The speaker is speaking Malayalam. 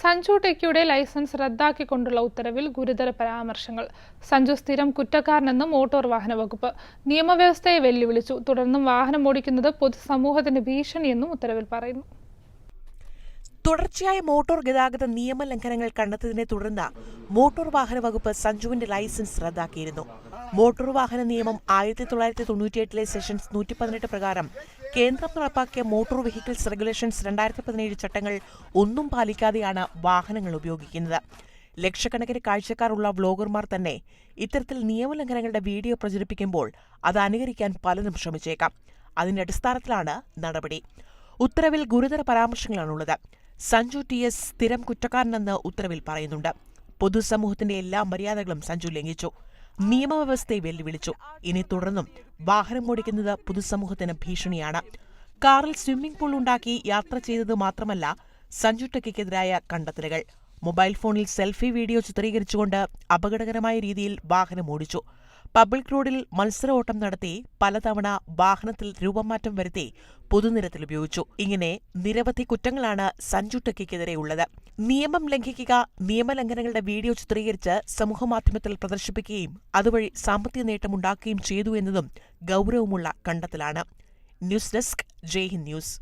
സഞ്ജു ടെക്കിയുടെ ലൈസൻസ് റദ്ദാക്കിക്കൊണ്ടുള്ള ഉത്തരവിൽ ഗുരുതര പരാമർശങ്ങൾ. സഞ്ജു സ്ഥിരം കുറ്റക്കാരനെന്നും മോട്ടോർ വാഹന വകുപ്പ് നിയമവ്യവസ്ഥയെ വെല്ലുവിളിച്ചു. തുടർന്നും വാഹനം ഓടിക്കുന്നത് പൊതുസമൂഹത്തിന് ഭീഷണിയെന്നും ഉത്തരവിൽ പറയുന്നു. തുടർച്ചയായ മോട്ടോർ ഗതാഗത നിയമലംഘനങ്ങൾ കണ്ടെത്തിയതിനെ തുടർന്ന് മോട്ടോർ വാഹന വകുപ്പ് സഞ്ജുവിന്റെ ലൈസൻസ് റദ്ദാക്കിയിരുന്നു. മോട്ടോർ വാഹന നിയമം ആയിരത്തി തൊള്ളായിരത്തി തൊണ്ണൂറ്റിയെട്ടിലെ സെഷൻസ് നൂറ്റി പതിനെട്ട് പ്രകാരം കേന്ദ്രം നടപ്പാക്കിയ മോട്ടോർ വെഹിക്കിൾസ് റെഗുലേഷൻസ് രണ്ടായിരത്തി പതിനേഴ് ചട്ടങ്ങൾ ഒന്നും പാലിക്കാതെയാണ് വാഹനങ്ങൾ ഉപയോഗിക്കുന്നത്. ലക്ഷക്കണക്കിന് കാഴ്ചക്കാരുള്ള വ്ലോഗർമാർ തന്നെ ഇത്തരത്തിൽ നിയമലംഘനങ്ങളുടെ വീഡിയോ പ്രചരിപ്പിക്കുമ്പോൾ അത് അനുകരിക്കാൻ പലരും ശ്രമിച്ചേക്കാം. അതിന്റെ അടിസ്ഥാനത്തിലാണ് നടപടി. ഉത്തരവിൽ ഗുരുതര പരാമർശങ്ങളാണുള്ളത്. സഞ്ജു ടി എസ് സ്ഥിരം കുറ്റക്കാരനെന്ന് ഉത്തരവിൽ പറയുന്നുണ്ട്. പൊതുസമൂഹത്തിന്റെ എല്ലാ മര്യാദകളും സഞ്ജു ലംഘിച്ചു. നിയമവ്യവസ്ഥയെ വെല്ലുവിളിച്ചു. ഇനി തുടർന്നും വാഹനം ഓടിക്കുന്നത് പൊതുസമൂഹത്തിന് ഭീഷണിയാണ്. കാറിൽ സ്വിമ്മിംഗ് പൂൾ ഉണ്ടാക്കി യാത്ര ചെയ്തത് മാത്രമല്ല സഞ്ജു ടെക്കിക്കെതിരായ കണ്ടെത്തലുകൾ. മൊബൈൽ ഫോണിൽ സെൽഫി വീഡിയോ ചിത്രീകരിച്ചുകൊണ്ട് അപകടകരമായ രീതിയിൽ വാഹനം ഓടിച്ചു. പബ്ലിക് റോഡിൽ മത്സര ഓട്ടം നടത്തി പലതവണ വാഹനത്തിൽ രൂപമാറ്റം വരുത്തി പൊതുനിരത്തിൽ ഉപയോഗിച്ചു. ഇങ്ങനെ നിരവധി കുറ്റങ്ങളാണ് സഞ്ജു ടെക്കിക്കെതിരെയുള്ളത്. നിയമം ലംഘിക്കുക നിയമലംഘനങ്ങളുടെ വീഡിയോ ചിത്രീകരിച്ച് സമൂഹമാധ്യമത്തിൽ പ്രദർശിപ്പിക്കുകയും അതുവഴി സാമ്പത്തിക നേട്ടമുണ്ടാക്കുകയും ചെയ്തു എന്നതും ഗൗരവമുള്ള കണ്ടെത്തലാണ്. News desk Jai Hind news.